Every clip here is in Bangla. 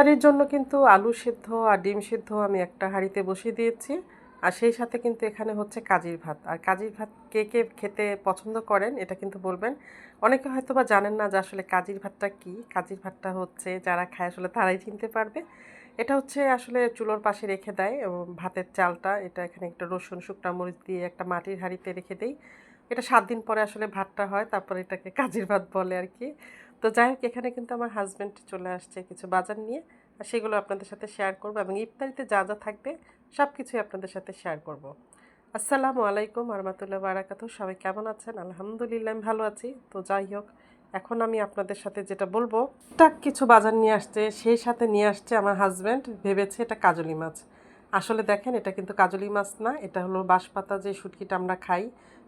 ইফতারির জন্য কিন্তু আলু সিদ্ধ আর ডিম সিদ্ধ আমি একটা হাঁড়িতে বসিয়ে দিয়েছি। আর সেই সাথে কিন্তু এখানে হচ্ছে কাজির ভাত। আর কাজির ভাত কে কে খেতে পছন্দ করেন, এটা কিন্তু বলবেন। অনেকে হয়তো বা জানেন না যে আসলে কাজির ভাতটা কি। কাজির ভাতটা হচ্ছে যারা খায় আসলে তারাই চিনতে পারবে। এটা হচ্ছে আসলে চুলোর পাশে রেখে দেয় এবং ভাতের চালটা, এটা এখানে একটা রসুন, শুকনা মরিচ দিয়ে একটা মাটির হাঁড়িতে রেখে দেই। এটা সাত দিন পরে আসলে ভাতটা হয়, তারপরে এটাকে কাজির ভাত বলে আর কি। তো যাই হোক এখানে কিন্তু আমার হাজব্যান্ড চলে আসছে কিছু বাজার নিয়ে। আর সেগুলো আপনাদের সাথে শেয়ার করব এবং ইফতারিতে যা যা থাকবে সব কিছুই আপনাদের সাথে শেয়ার করব। আসসালামু আলাইকুম আরমাতুল্লাহ বারাকাতু সবাই কেমন আছেন? আলহামদুলিল্লাহ আমি ভালো আছি। তো যাই হোক এখন আমি আপনাদের সাথে যেটা বলব টাক কিছু বাজার নিয়ে আসছে, সেই সাথে নিয়ে আসছে আমার হাজব্যান্ড ভেবেছে এটা কাজলি মাছ। আসলে দেখেন, এটা কিন্তু কাজলি মাছ না, এটা হলো বাঁশপাতা যে শুটকিটা আমরা খাই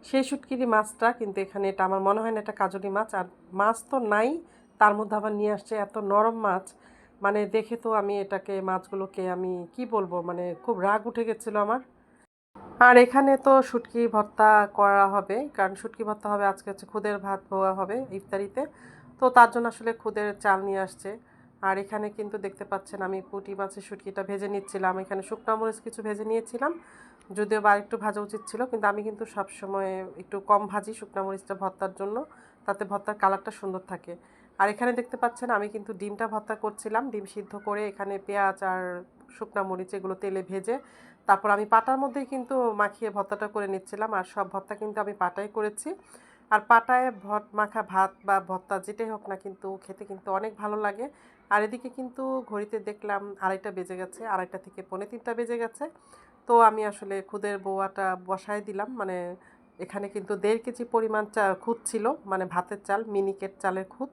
সেই শুটকিরি মাছটা, কিন্তু এখানে এটা আমার মনে হয় না এটা কাজলি মাছ, আর মাছ তো নাই, তার মধ্যে আবার নিয়ে আসছে এত নরম মাছ। মানে দেখে তো আমি এটাকে, মাছগুলোকে আমি কি বলব মানে খুব রাগ উঠে গেছিল আমার। আর এখানে তো শুটকি ভর্তা করা হবে, কারণ শুটকি ভর্তা হবে, আজকে হচ্ছে খুদের ভাত ভোয়া হবে ইফতারিতে। তো তার জন্য আসলে খুদের চাল নিয়ে আসছে। আর এখানে কিন্তু দেখতে পাচ্ছেন আমি পুঁটি মাছের শুটকিটা ভেজে নিচ্ছিলাম। এখানে শুকনা মরিচ কিছু ভেজে নিয়েছিলাম। যদিও বা একটু ভাজা উচিত ছিল, কিন্তু আমি কিন্তু সবসময় একটু কম ভাজি শুকনা মরিচটা ভর্তার জন্য, তাতে ভর্তার কালারটা সুন্দর থাকে। আর এখানে দেখতে পাচ্ছেন আমি কিন্তু ডিমটা ভর্তা করছিলাম, ডিম সিদ্ধ করে এখানে পেঁয়াজ আর শুকনা মরিচ এগুলো তেলে ভেজে, তারপর আমি পাটার মধ্যেই কিন্তু মাখিয়ে ভর্তাটা করে নিচ্ছিলাম, আর সব ভর্তা কিন্তু আমি পাটাই করেছি। আর পাটায় ভট মাখা ভাত বা ভর্তা যেটাই হোক না কিন্তু খেতে কিন্তু অনেক ভালো লাগে। আর এদিকে কিন্তু ঘড়িতে দেখলাম আড়াইটা বেজে গেছে, আড়াইটা থেকে পৌনে তিনটা বেজে গেছে। তো আমি আসলে খুদের বোয়াটা বসায় দিলাম মানে এখানে কিন্তু দেড় কেজি পরিমাণ চা খুদ ছিল মানে ভাতের চাল, মিনিকেট চালের খুদ।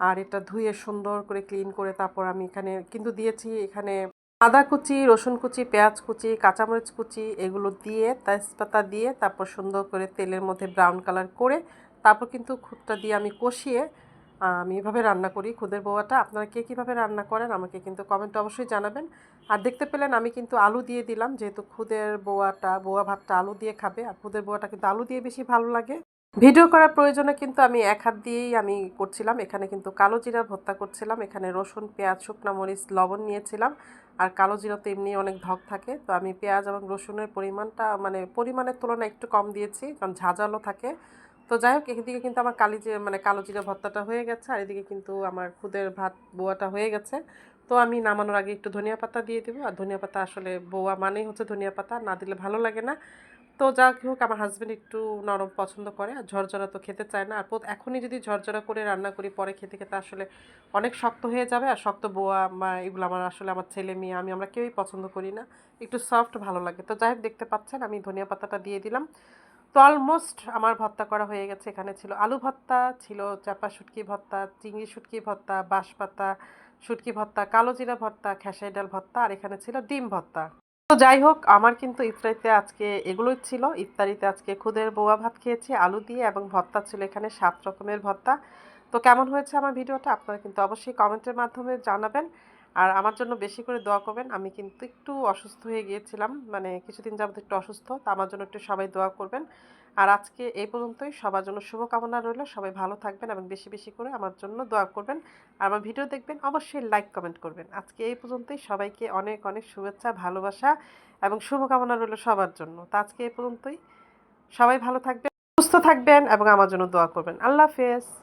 আর এটা ধুয়ে সুন্দর করে ক্লিন করে তারপর আমি এখানে কিন্তু দিয়েছি এখানে আদা কুচি, রসুন কুচি, পেঁয়াজ কুচি, কাঁচামরিচ কুচি, এগুলো দিয়ে তেজপাতা দিয়ে তারপর সুন্দর করে তেলের মধ্যে ব্রাউন কালার করে তারপর কিন্তু খুদটা দিয়ে আমি কষিয়ে আমি এভাবে রান্না করি। খুদের বোয়াটা, আপনারা কে কীভাবে রান্না করেন আমাকে কিন্তু কমেন্টে অবশ্যই জানাবেন। আর দেখতে পেলেন আমি কিন্তু আলু দিয়ে দিলাম, যেহেতু খুদের বোয়াটা, বোয়া ভাতটা আলু দিয়ে খাবে, আর খুদের বোয়াটা কিন্তু আলু দিয়ে বেশি ভালো লাগে। ভিডিও করার প্রয়োজনে কিন্তু আমি এক হাত দিয়েই আমি করছিলাম। এখানে কিন্তু কালো জিরা ভর্তা করছিলাম, এখানে রসুন, পেঁয়াজ, শুকনা মরিচ, লবণ নিয়েছিলাম। আর কালো জিরা তো এমনি অনেক ধক থাকে, তো আমি পেঁয়াজ এবং রসুনের পরিমাণটা মানে পরিমাণের তুলনায় একটু কম দিয়েছি, কারণ ঝাঁঝালো থাকে। তো যাই হোক, এদিকে কিন্তু আমার কালি মানে কালো জিরা ভর্তাটা হয়ে গেছে, আর এদিকে কিন্তু আমার খুদের ভাত বোয়াটা হয়ে গেছে। তো আমি নামানোর আগে একটু ধনিয়া পাতা দিয়ে দেবো। আর ধনিয়া পাতা আসলে বোয়া মানেই হচ্ছে ধনিয়া পাতা, না দিলে ভালো লাগে না। তো যা হোক, আমার হাজব্যান্ড একটু নরম পছন্দ করে, আর ঝরঝরা তো খেতে চায় না। আর এখনই যদি ঝরঝরা করে রান্না করি, পরে খেতে খেতে আসলে অনেক শক্ত হয়ে যাবে। আর শক্ত বোয়া, মা, এগুলো আমার আসলে আমার ছেলে মেয়ে, আমি আমরা কেউই পছন্দ করি না। একটু সফট ভালো লাগে। তো যাই হোক, দেখতে পাচ্ছেন, আমি ধনিয়া পাতাটা দিয়ে দিলাম। তো অলমোস্ট আমার ভর্তা করা হয়ে গেছে, এখানে ছিল আলু ভর্তা ছিল চাপা শুটকি ভর্তা চিংড়ি শুটকি ভর্তা বাঁশপাতা শুটকি ভর্তা কালো জিরা ভর্তা খেসাই ডাল ভর্তা আর এখানে ছিল ডিম ভর্তা তো যাই হোক, আমার কিন্তু ইফতারিতে আজকে এগুলোই ছিল। ইফতারিতে আজকে খুদের বোয়া ভাত খেয়েছি, আলু দিয়ে, এবং ভর্তা ছিল এখানে সাত রকমের ভর্তা তো কেমন হয়েছে আমার ভিডিওটা, আপনারা কিন্তু অবশ্যই কমেন্টের মাধ্যমে জানাবেন। আর আমার জন্য বেশি করে দোয়া করবেন। আমি কিন্তু একটু অসুস্থ হয়ে গিয়েছিলাম মানে কিছুদিন যাবত একটু অসুস্থ, তা আমার জন্য একটু সবাই দোয়া করবেন। আর আজকে এই পর্যন্তই। সবার জন্য শুভকামনা রইল। সবাই ভালো থাকবেন এবং বেশি বেশি করে আমার জন্য দোয়া করবেন। আর আমার ভিডিও দেখবেন, অবশ্যই লাইক, কমেন্ট করবেন। আজকে এই পর্যন্তই। সবাইকে অনেক অনেক শুভেচ্ছা, ভালোবাসা এবং শুভকামনা রইল সবার জন্য। তা আজকে এই পর্যন্তই। সবাই ভালো থাকবেন, সুস্থ থাকবেন এবং আমার জন্য দোয়া করবেন। আল্লাহ হাফেজ।